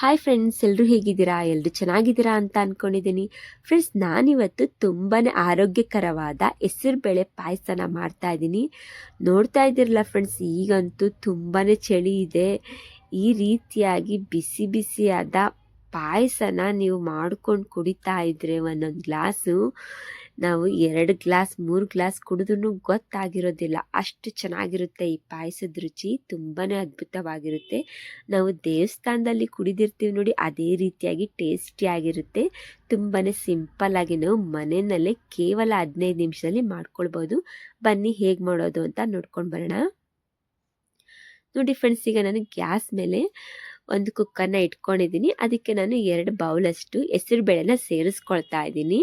Hi friends ಎಲ್ಲರೂ ಹೇಗಿದ್ದೀರಾ? ಎಲ್ಲರೂ ಚೆನ್ನಾಗಿದ್ದೀರಾ ಅಂತ ಅಂದ್ಕೊಂಡಿದ್ದೀನಿ ಫ್ರೆಂಡ್ಸ್ ನಾನಿವತ್ತು ತುಂಬಾ ಆರೋಗ್ಯಕರವಾದ ಹೆಸರುಬೇಳೆ ಪಾಯಸನ ಮಾಡ್ತಾ ಇದ್ದೀನಿ. ನೋಡ್ತಾ ಇದ್ದೀರಲ್ಲ ಫ್ರೆಂಡ್ಸ್ ಈಗಂತೂ ತುಂಬಾ ಚಳಿ ಇದೆ. ಈ ರೀತಿಯಾಗಿ ಬಿಸಿ ಬಿಸಿಯಾದ ಪಾಯಸನ ನೀವು ಮಾಡ್ಕೊಂಡು ಕುಡಿತಾ ಇದ್ರೆ ಒಂದೊಂದು ಗ್ಲಾಸು. ನಾವು ಎರಡು ಗ್ಲಾಸ್, ಮೂರು ಗ್ಲಾಸ್ ಕುಡಿದ್ರೂ ಗೊತ್ತಾಗಿರೋದಿಲ್ಲ. ಅಷ್ಟು ಚೆನ್ನಾಗಿರುತ್ತೆ ಈ ಪಾಯಸದ ರುಚಿ ತುಂಬಾ ಅದ್ಭುತವಾಗಿರುತ್ತೆ. ನಾವು ದೇವಸ್ಥಾನದಲ್ಲಿ ಕುಡಿದಿರ್ತೀವಿ ನೋಡಿ, ಅದೇ ರೀತಿಯಾಗಿ ಟೇಸ್ಟಿಯಾಗಿರುತ್ತೆ ತುಂಬಾ ಸಿಂಪಲ್ಲಾಗಿ ನಾವು ಮನೆಯಲ್ಲೇ ಕೇವಲ ಹದಿನೈದು ನಿಮಿಷದಲ್ಲಿ ಮಾಡ್ಕೊಳ್ಬೋದು. ಬನ್ನಿ ಹೇಗೆ ಮಾಡೋದು ಅಂತ ನೋಡ್ಕೊಂಡು ಬರೋಣ. ನೋಡಿ ಫ್ರೆಂಡ್ಸ್ ಈಗ ನಾನು ಗ್ಯಾಸ್ ಮೇಲೆ ಒಂದು ಕುಕ್ಕರ್ನ ಇಟ್ಕೊಂಡಿದ್ದೀನಿ. ಅದಕ್ಕೆ ನಾನು ಎರಡು ಬೌಲಷ್ಟು ಹೆಸರು ಬೇಳೆನ ಸೇರಿಸ್ಕೊಳ್ತಾ ಇದ್ದೀನಿ.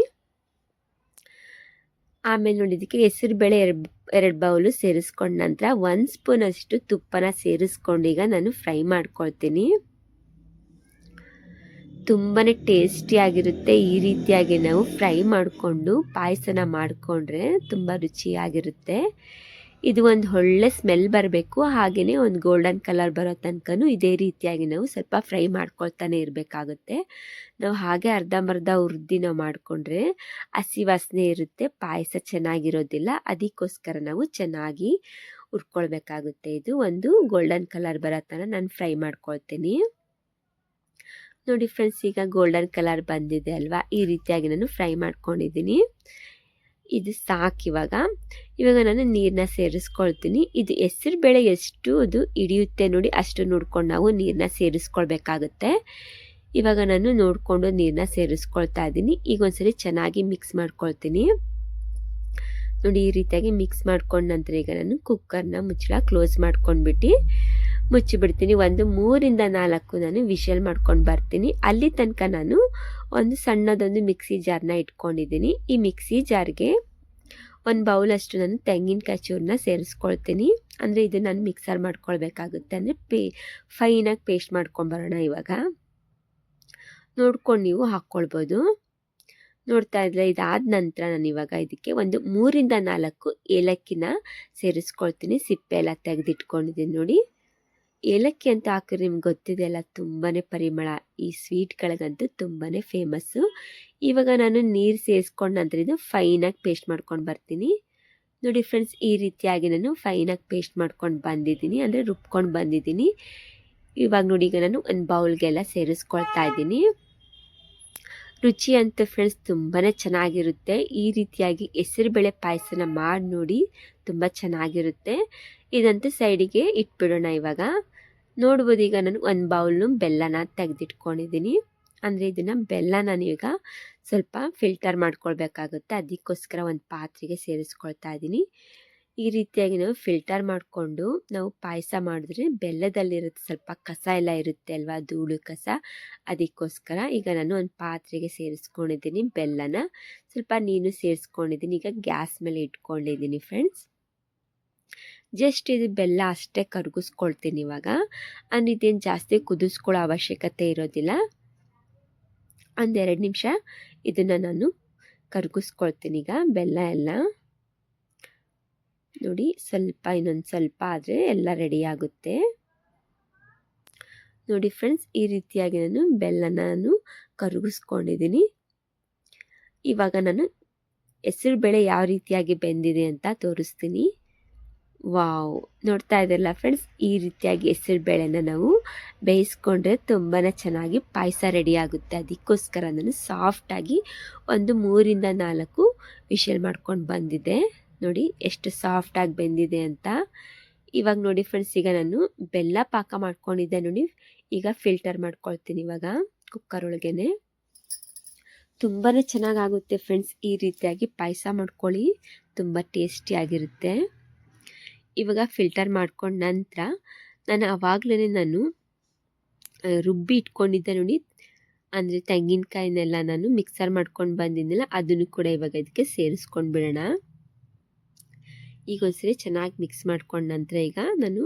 ಆಮೇಲೆ ನೋಡಿ ಇದಕ್ಕೆ ಹೆಸರು ಬೇಳೆ ಎರಡು ಎರಡು ಬೌಲು ಸೇರಿಸ್ಕೊಂಡ ನಂತರ ಒಂದು ಸ್ಪೂನಷ್ಟು ತುಪ್ಪನ ಸೇರಿಸ್ಕೊಂಡು ಈಗ ನಾನು ಫ್ರೈ ಮಾಡ್ಕೊಳ್ತೀನಿ. ತುಂಬಾ ಟೇಸ್ಟಿಯಾಗಿರುತ್ತೆ ಈ ರೀತಿಯಾಗಿ ನಾವು ಫ್ರೈ ಮಾಡಿಕೊಂಡು ಪಾಯಸನ ಮಾಡಿಕೊಂಡ್ರೆ ತುಂಬ ರುಚಿಯಾಗಿರುತ್ತೆ. ಇದು ಒಂದು ಒಳ್ಳೆ ಸ್ಮೆಲ್ ಬರಬೇಕು. ಹಾಗೆಯೇ ಒಂದು ಗೋಲ್ಡನ್ ಕಲರ್ ಬರೋ ತನಕನೂ ಇದೇ ರೀತಿಯಾಗಿ ನಾವು ಸ್ವಲ್ಪ ಫ್ರೈ ಮಾಡ್ಕೊಳ್ತಾನೆ ಇರಬೇಕಾಗುತ್ತೆ. ನಾವು ಹಾಗೆ ಅರ್ಧಂಬರ್ಧ ಉರ್ದಿ ನಾವು ಮಾಡಿಕೊಂಡ್ರೆ ಹಸಿ ವಾಸನೆ ಇರುತ್ತೆ, ಪಾಯಸ ಚೆನ್ನಾಗಿರೋದಿಲ್ಲ, ಅದಕ್ಕೋಸ್ಕರ ನಾವು ಚೆನ್ನಾಗಿ ಉರ್ಕೊಳ್ಬೇಕಾಗುತ್ತೆ ಇದು ಒಂದು ಗೋಲ್ಡನ್ ಕಲರ್ ಬರೋ ತನಕ ನಾನು ಫ್ರೈ ಮಾಡ್ಕೊಳ್ತೀನಿ. ನೋಡಿ ಫ್ರೆಂಡ್ಸ್ ಈಗ ಗೋಲ್ಡನ್ ಕಲರ್ ಬಂದಿದೆ ಅಲ್ವಾ? ಈ ರೀತಿಯಾಗಿ ನಾನು ಫ್ರೈ ಮಾಡ್ಕೊಂಡಿದ್ದೀನಿ. ಇದು ಸಾಕು ಇವಾಗ. ಇವಾಗ ನಾನು ನೀರನ್ನ ಸೇರಿಸ್ಕೊಳ್ತೀನಿ. ಇದು ಹೆಸರು, ಬೇಳೆ ಎಷ್ಟು, ಅದು ಹಿಡಿಯುತ್ತೆ ನೋಡಿ. ಅಷ್ಟು ನೋಡ್ಕೊಂಡು ನಾವು ನೀರನ್ನ ಸೇರಿಸ್ಕೊಳ್ಬೇಕಾಗುತ್ತೆ. ಇವಾಗ ನಾನು ನೋಡಿಕೊಂಡು ನೀರನ್ನ ಸೇರಿಸ್ಕೊಳ್ತಾ ಇದ್ದೀನಿ. ಈಗ ಒಂದ್ಸರಿ ಚೆನ್ನಾಗಿ ಮಿಕ್ಸ್ ಮಾಡ್ಕೊಳ್ತೀನಿ. ನೋಡಿ, ಈ ರೀತಿಯಾಗಿ ಮಿಕ್ಸ್ ಮಾಡ್ಕೊಂಡ ನಂತರ ಈಗ ನಾನು ಕುಕ್ಕರ್ನ ಮುಚ್ಚಳ ಕ್ಲೋಸ್ ಮಾಡ್ಕೊಂಡ್ಬಿಟ್ಟು ಮುಚ್ಚಿಬಿಡ್ತೀನಿ. ಒಂದು ಮೂರಿಂದ ನಾಲ್ಕು ನಾನು ವಿಷಲ್ ಮಾಡ್ಕೊಂಡು ಬರ್ತೀನಿ. ಅಲ್ಲಿ ತನಕ ನಾನು ಒಂದು ಸಣ್ಣದೊಂದು ಮಿಕ್ಸಿ ಜಾರ್ನ ಇಟ್ಕೊಂಡಿದ್ದೀನಿ. ಈ ಮಿಕ್ಸಿ ಜಾರ್ಗೆ ಒಂದು ಬೌಲಷ್ಟು ನಾನು ತೆಂಗಿನಕಾಯಿ ಚೂರನ್ನ ಸೇರಿಸ್ಕೊಳ್ತೀನಿ. ಅಂದರೆ ಇದು ನಾನು ಮಿಕ್ಸರ್ ಮಾಡ್ಕೊಳ್ಬೇಕಾಗುತ್ತೆ. ಅಂದರೆ ಪೇ ಫೈನಾಗಿ ಪೇಸ್ಟ್ ಮಾಡ್ಕೊಂಬರೋಣ ಇವಾಗ. ನೋಡ್ಕೊಂಡು ನೀವು ಹಾಕ್ಕೊಳ್ಬೋದು ನೋಡ್ತಾ ಇದ್ರೆ ಇದಾದ ನಂತರ ನಾನು ಇವಾಗ ಇದಕ್ಕೆ ಒಂದು ಮೂರಿಂದ ನಾಲ್ಕು ಏಲಕ್ಕಿನ ಸೇರಿಸ್ಕೊಳ್ತೀನಿ. ಸಿಪ್ಪೆ ಎಲ್ಲ ತೆಗೆದಿಟ್ಕೊಂಡಿದ್ದೀನಿ ನೋಡಿ. ಏಲಕ್ಕಿ ಅಂತ ಹಾಕಿದ್ರೆ ನಿಮ್ಗೆ ಗೊತ್ತಿದೆಯಲ್ಲ ತುಂಬಾ ಪರಿಮಳ. ಈ ಸ್ವೀಟ್ಗಳಿಗಂತೂ ತುಂಬಾ ಫೇಮಸ್ಸು ಇವಾಗ ನಾನು ನೀರು ಸೇರಿಸ್ಕೊಂಡು ನಂತರ ಇದು ಫೈನಾಗಿ ಪೇಸ್ಟ್ ಮಾಡ್ಕೊಂಡು ಬರ್ತೀನಿ. ನೋಡಿ ಫ್ರೆಂಡ್ಸ್ ಈ ರೀತಿಯಾಗಿ ನಾನು ಫೈನಾಗಿ ಪೇಸ್ಟ್ ಮಾಡ್ಕೊಂಡು ಬಂದಿದ್ದೀನಿ, ಅಂದರೆ ರುಬ್ಕೊಂಡು ಬಂದಿದ್ದೀನಿ. ಇವಾಗ ನೋಡಿ, ಈಗ ನಾನು ಒಂದು ಬೌಲ್ಗೆಲ್ಲ ಸೇರಿಸ್ಕೊಳ್ತಾ ಇದ್ದೀನಿ. ರುಚಿ ಅಂತ ಫ್ರೆಂಡ್ಸ್ ತುಂಬಾ ಚೆನ್ನಾಗಿರುತ್ತೆ. ಈ ರೀತಿಯಾಗಿ ಹೆಸರುಬೇಳೆ ಪಾಯಸನ ಮಾಡಿ ನೋಡಿ, ತುಂಬ ಚೆನ್ನಾಗಿರುತ್ತೆ. ಇದಂತೂ ಸೈಡಿಗೆ ಇಟ್ಬಿಡೋಣ ಇವಾಗ. ನೋಡ್ಬೋದು ಈಗ ನಾನು ಒಂದು ಬೌಲ್ನು ಬೆಲ್ಲನ ತೆಗೆದಿಟ್ಕೊಂಡಿದ್ದೀನಿ. ಅಂದರೆ ಇದನ್ನು ಬೆಲ್ಲ ನಾನೀಗ ಸ್ವಲ್ಪ ಫಿಲ್ಟರ್ ಮಾಡ್ಕೊಳ್ಬೇಕಾಗುತ್ತೆ. ಅದಕ್ಕೋಸ್ಕರ ಒಂದು ಪಾತ್ರೆಗೆ ಸೇರಿಸ್ಕೊಳ್ತಾ ಇದ್ದೀನಿ. ಈ ರೀತಿಯಾಗಿ ನಾವು ಫಿಲ್ಟರ್ ಮಾಡಿಕೊಂಡು ನಾವು ಪಾಯಸ ಮಾಡಿದ್ರೆ ಬೆಲ್ಲದಲ್ಲಿರುತ್ತೆ ಸ್ವಲ್ಪ ಕಸ ಎಲ್ಲ ಇರುತ್ತೆ ಅಲ್ವಾ, ಧೂಳು ಕಸ. ಅದಕ್ಕೋಸ್ಕರ ಈಗ ನಾನು ಒಂದು ಪಾತ್ರೆಗೆ ಸೇರಿಸ್ಕೊಂಡಿದ್ದೀನಿ ಬೆಲ್ಲನ. ಸ್ವಲ್ಪ ನೀನು ಸೇರಿಸ್ಕೊಂಡಿದ್ದೀನಿ. ಈಗ ಗ್ಯಾಸ್ ಮೇಲೆ ಇಟ್ಕೊಂಡಿದ್ದೀನಿ ಫ್ರೆಂಡ್ಸ್ ಜಸ್ಟ್ ಇದು ಬೆಲ್ಲ ಅಷ್ಟೇ ಕರಗಿಸ್ಕೊಳ್ತೀನಿ ಇವಾಗ. ಅಂದರೆ ಇದೇನು ಜಾಸ್ತಿ ಕುದಿಸ್ಕೊಳ್ಳೋ ಅವಶ್ಯಕತೆ ಇರೋದಿಲ್ಲ. ಒಂದೆರಡು ನಿಮಿಷ ಇದನ್ನು ನಾನು ಕರಗಿಸ್ಕೊಳ್ತೀನಿ ಈಗ, ಬೆಲ್ಲ ಎಲ್ಲ. ನೋಡಿ, ಸ್ವಲ್ಪ, ಇನ್ನೊಂದು ಸ್ವಲ್ಪ ಆದರೆ ಎಲ್ಲ ರೆಡಿ ಆಗುತ್ತೆ. ನೋಡಿ ಫ್ರೆಂಡ್ಸ್ ಈ ರೀತಿಯಾಗಿ ನಾನು ಬೆಲ್ಲನ ನಾನು ಕರಗಿಸ್ಕೊಂಡಿದ್ದೀನಿ. ಇವಾಗ ನಾನು ಹೆಸರು ಬೇಳೆ ಯಾವ ರೀತಿಯಾಗಿ ಬೆಂದಿದೆ ಅಂತ ತೋರಿಸ್ತೀನಿ. ವಾವ್, ನೋಡ್ತಾ ಇದ್ದೀರಲ್ಲ ಫ್ರೆಂಡ್ಸ್ ಈ ರೀತಿಯಾಗಿ ಹೆಸರು ಬೇಳೆನ ನಾವು ಬೇಯಿಸ್ಕೊಂಡ್ರೆ ತುಂಬಾ ಚೆನ್ನಾಗಿ ಪಾಯಸ ರೆಡಿ ಆಗುತ್ತೆ. ಅದಕ್ಕೋಸ್ಕರ ನಾನು ಸಾಫ್ಟಾಗಿ ಒಂದು ಮೂರಿಂದ ನಾಲ್ಕು ವಿಷಲ್ ಮಾಡ್ಕೊಂಡು ಬಂದಿದ್ದೆ. ನೋಡಿ ಎಷ್ಟು ಸಾಫ್ಟಾಗಿ ಬೆಂದಿದೆ ಅಂತ. ಇವಾಗ ನೋಡಿ ಫ್ರೆಂಡ್ಸ್ ಈಗ ನಾನು ಬೆಲ್ಲ ಪಾಕ ಮಾಡ್ಕೊಂಡಿದ್ದೆ ನೋಡಿ. ಈಗ ಫಿಲ್ಟರ್ ಮಾಡ್ಕೊಳ್ತೀನಿ ಇವಾಗ ಕುಕ್ಕರ್ ಒಳಗೇನೆ. ತುಂಬಾ ಚೆನ್ನಾಗಾಗುತ್ತೆ ಫ್ರೆಂಡ್ಸ್ ಈ ರೀತಿಯಾಗಿ ಪಾಯಸ ಮಾಡ್ಕೊಳ್ಳಿ. ತುಂಬ ಟೇಸ್ಟಿಯಾಗಿರುತ್ತೆ ಇವಾಗ ಫಿಲ್ಟರ್ ಮಾಡ್ಕೊಂಡ ನಂತರ ನಾನು ಆವಾಗಲೇ ನಾನು ರುಬ್ಬಿ ಇಟ್ಕೊಂಡಿದ್ದೆ ನೋಡಿ. ಅಂದರೆ ತೆಂಗಿನಕಾಯಿನೆಲ್ಲ ನಾನು ಮಿಕ್ಸರ್ ಮಾಡ್ಕೊಂಡು ಬಂದಿದ್ದೆನಲ್ಲ ಅದನ್ನು ಕೂಡ ಇವಾಗ ಇದಕ್ಕೆ ಸೇರಿಸ್ಕೊಂಡು ಬಿಡೋಣ. ಈಗ ಒಂದ್ಸರಿ ಚೆನ್ನಾಗಿ ಮಿಕ್ಸ್ ಮಾಡ್ಕೊಂಡ ನಂತರ ಈಗ ನಾನು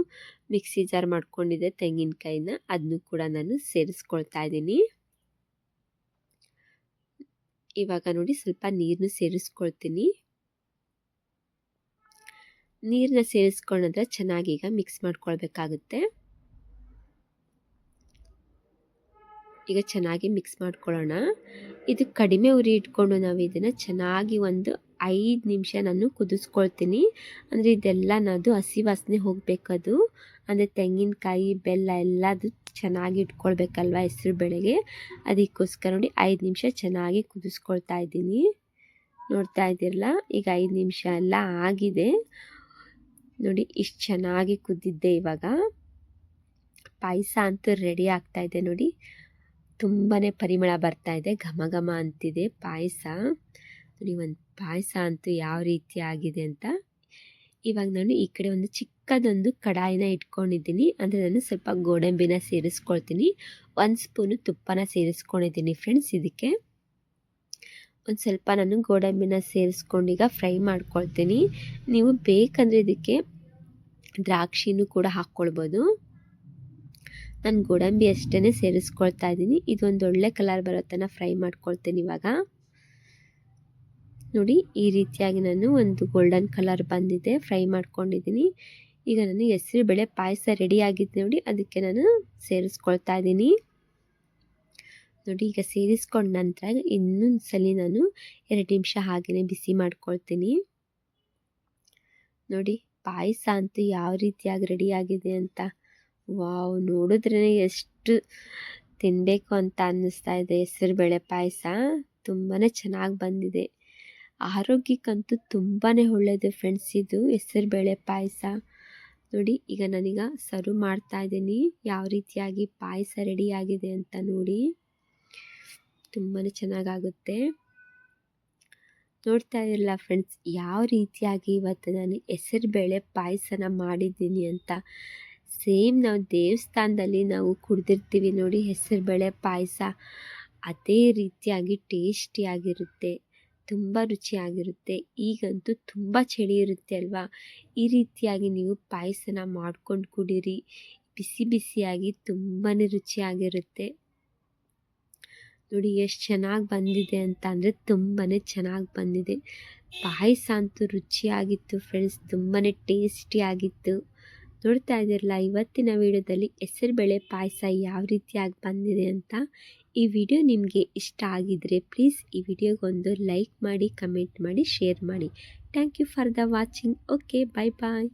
ಮಿಕ್ಸಿ ಜಾರ್ ಮಾಡ್ಕೊಂಡಿದ್ದೆ ತೆಂಗಿನಕಾಯಿನ, ಅದನ್ನು ಕೂಡ ನಾನು ಸೇರಿಸ್ಕೊಳ್ತಾ ಇದ್ದೀನಿ. ಇವಾಗ ನೋಡಿ ಸ್ವಲ್ಪ ನೀರನ್ನು ಸೇರಿಸ್ಕೊಳ್ತೀನಿ. ನೀರನ್ನ ಚೆನ್ನಾಗಿ ಈಗ ಮಿಕ್ಸ್ ಮಾಡ್ಕೊಳ್ಬೇಕಾಗುತ್ತೆ. ಈಗ ಚೆನ್ನಾಗಿ ಮಿಕ್ಸ್ ಮಾಡ್ಕೊಳ್ಳೋಣ. ಇದು ಕಡಿಮೆ ಉರಿ ಇಟ್ಕೊಂಡು ನಾವು ಇದನ್ನು ಚೆನ್ನಾಗಿ ಒಂದು ಐದು ನಿಮಿಷ ನಾನು ಕುದಿಸ್ಕೊಳ್ತೀನಿ. ಅಂದರೆ ಇದೆಲ್ಲ ನಾದು ಹಸಿ ವಾಸನೆ ಹೋಗಬೇಕದು. ಅಂದರೆ ತೆಂಗಿನಕಾಯಿ, ಬೆಲ್ಲ ಎಲ್ಲದು ಚೆನ್ನಾಗಿ ಇಟ್ಕೊಳ್ಬೇಕಲ್ವ ಹೆಸ್ರು ಬೆಳೆಗೆ. ಅದಕ್ಕೋಸ್ಕರ ನೋಡಿ ಐದು ನಿಮಿಷ ಚೆನ್ನಾಗಿ ಕುದಿಸ್ಕೊಳ್ತಾ ಇದ್ದೀನಿ. ನೋಡ್ತಾ ಇದ್ದೀರಲ್ಲ? ಈಗ ಐದು ನಿಮಿಷ ಎಲ್ಲ ಆಗಿದೆ. ನೋಡಿ, ಇಷ್ಟು ಚೆನ್ನಾಗಿ ಕುದ್ದಿದ್ದೆ ಇವಾಗ. ಪಾಯಸ ಅಂತೂ ರೆಡಿ ಆಗ್ತಾ ಇದೆ ನೋಡಿ. ತುಂಬಾ ಪರಿಮಳ ಬರ್ತಾ ಇದೆ, ಘಮ ಘಮ ಅಂತಿದೆ ಪಾಯಸ. ನೋಡಿ, ಒಂದು ಪಾಯಸ ಅಂತೂ ಯಾವ ರೀತಿ ಆಗಿದೆ ಅಂತ. ಇವಾಗ ನಾನು ಈ ಕಡೆ ಒಂದು ಚಿಕ್ಕದೊಂದು ಕಡಾಯಿನ ಇಟ್ಕೊಂಡಿದ್ದೀನಿ. ಅಂದರೆ ನಾನು ಸ್ವಲ್ಪ ಗೋಡಂಬಿನ ಸೇರಿಸ್ಕೊಳ್ತೀನಿ. ಒಂದು ಸ್ಪೂನು ತುಪ್ಪನ ಸೇರಿಸ್ಕೊಂಡಿದ್ದೀನಿ ಫ್ರೆಂಡ್ಸ್ ಇದಕ್ಕೆ. ಒಂದು ಸ್ವಲ್ಪ ನಾನು ಗೋಡಂಬಿನ ಸೇರಿಸ್ಕೊಂಡು ಈಗ ಫ್ರೈ ಮಾಡ್ಕೊಳ್ತೀನಿ. ನೀವು ಬೇಕಂದರೆ ಇದಕ್ಕೆ ದ್ರಾಕ್ಷಿನೂ ಕೂಡ ಹಾಕ್ಕೊಳ್ಬೋದು. ನಾನು ಗೋಡಂಬಿ ಅಷ್ಟೇ ಸೇರಿಸ್ಕೊಳ್ತಾ ಇದ್ದೀನಿ. ಇದೊಂದು ಒಳ್ಳೆ ಕಲರ್ ಬರೋ ತನಕ ಫ್ರೈ ಮಾಡ್ಕೊಳ್ತೀನಿ ಇವಾಗ. ನೋಡಿ, ಈ ರೀತಿಯಾಗಿ ನಾನು ಒಂದು ಗೋಲ್ಡನ್ ಕಲರ್ ಬಂದಿದೆ. ಫ್ರೈ ಮಾಡ್ಕೊಂಡಿದ್ದೀನಿ. ಈಗ ನಾನು ಹೆಸರು ಬೇಳೆ ಪಾಯಸ ರೆಡಿ ಆಗಿದೆ ನೋಡಿ, ಅದಕ್ಕೆ ನಾನು ಸೇರಿಸ್ಕೊಳ್ತಾ ಇದ್ದೀನಿ. ನೋಡಿ, ಈಗ ಸೇರಿಸ್ಕೊಂಡ ನಂತರ ಇನ್ನೊಂದು ಸಲ ನಾನು ಎರಡು ನಿಮಿಷ ಹಾಗೆಯೇ ಬಿಸಿ ಮಾಡ್ಕೊಳ್ತೀನಿ. ನೋಡಿ, ಪಾಯಸ ಅಂತೂ ಯಾವ ರೀತಿಯಾಗಿ ರೆಡಿ ಆಗಿದೆ ಅಂತ. ವಾವ್ ನೋಡಿದ್ರೇ ಎಷ್ಟು ತಿನ್ನಬೇಕು ಅಂತ ಅನ್ನಿಸ್ತಾ ಇದೆ ಹೆಸರು ಬೇಳೆ ಪಾಯಸ. ತುಂಬಾ ಚೆನ್ನಾಗಿ ಬಂದಿದೆ. ಆರೋಗ್ಯಕ್ಕಂತೂ ತುಂಬಾ ಒಳ್ಳೆಯದು ಫ್ರೆಂಡ್ಸ್ ಇದು ಹೆಸರು ಬೇಳೆ ಪಾಯಸ. ನೋಡಿ, ಈಗ ನಾನೀಗ ಸರ್ವ್ ಮಾಡ್ತಾ ಇದ್ದೀನಿ. ಯಾವ ರೀತಿಯಾಗಿ ಪಾಯಸ ರೆಡಿಯಾಗಿದೆ ಅಂತ ನೋಡಿ. ತುಂಬಾ ಚೆನ್ನಾಗಾಗುತ್ತೆ. ನೋಡ್ತಾ ಇರಲ್ಲ ಫ್ರೆಂಡ್ಸ್ ಯಾವ ರೀತಿಯಾಗಿ ಇವತ್ತು ನಾನು ಹೆಸರು ಬೇಳೆ ಪಾಯಸನ ಮಾಡಿದ್ದೀನಿ ಅಂತ. ಸೇಮ್ ನಾವು ದೇವಸ್ಥಾನದಲ್ಲಿ ನಾವು ಕುಡ್ದಿರ್ತೀವಿ ನೋಡಿ ಹೆಸರು ಬೇಳೆ ಪಾಯಸ. ಅದೇ ರೀತಿಯಾಗಿ ಟೇಸ್ಟಿಯಾಗಿರುತ್ತೆ ತುಂಬ ರುಚಿಯಾಗಿರುತ್ತೆ. ಈಗಂತೂ ತುಂಬ ಚಳಿ ಇರುತ್ತೆ ಅಲ್ವಾ? ಈ ರೀತಿಯಾಗಿ ನೀವು ಪಾಯಸನ ಮಾಡ್ಕೊಂಡು ಕುಡೀರಿ. ಬಿಸಿ ಬಿಸಿಯಾಗಿ ತುಂಬಾ ರುಚಿಯಾಗಿರುತ್ತೆ. ನೋಡಿ ಎಷ್ಟು ಚೆನ್ನಾಗಿ ಬಂದಿದೆ ಅಂತ ಅಂದರೆ ತುಂಬಾ ಚೆನ್ನಾಗಿ ಬಂದಿದೆ. ಪಾಯಸ ಅಂತೂ ರುಚಿಯಾಗಿತ್ತು ಫ್ರೆಂಡ್ಸ್ ತುಂಬಾ ಟೇಸ್ಟಿಯಾಗಿತ್ತು ನೋಡ್ತಾ ಇದ್ದೀರಲ್ಲ, ಇವತ್ತಿನ ವಿಡಿಯೋದಲ್ಲಿ ಹೆಸರುಬೇಳೆ ಪಾಯಸ ಯಾವ ರೀತಿಯಾಗಿ ಬಂದಿದೆ ಅಂತ ಈ ವಿಡಿಯೋ ನಿಮಗೆ ಇಷ್ಟ ಆಗಿದ್ರೆ ಪ್ಲೀಸ್ ಈ ವಿಡಿಯೋಗೊಂದು ಲೈಕ್ ಮಾಡಿ ಕಮೆಂಟ್ ಮಾಡಿ ಶೇರ್ ಮಾಡಿ. Thank you for the watching okay bye bye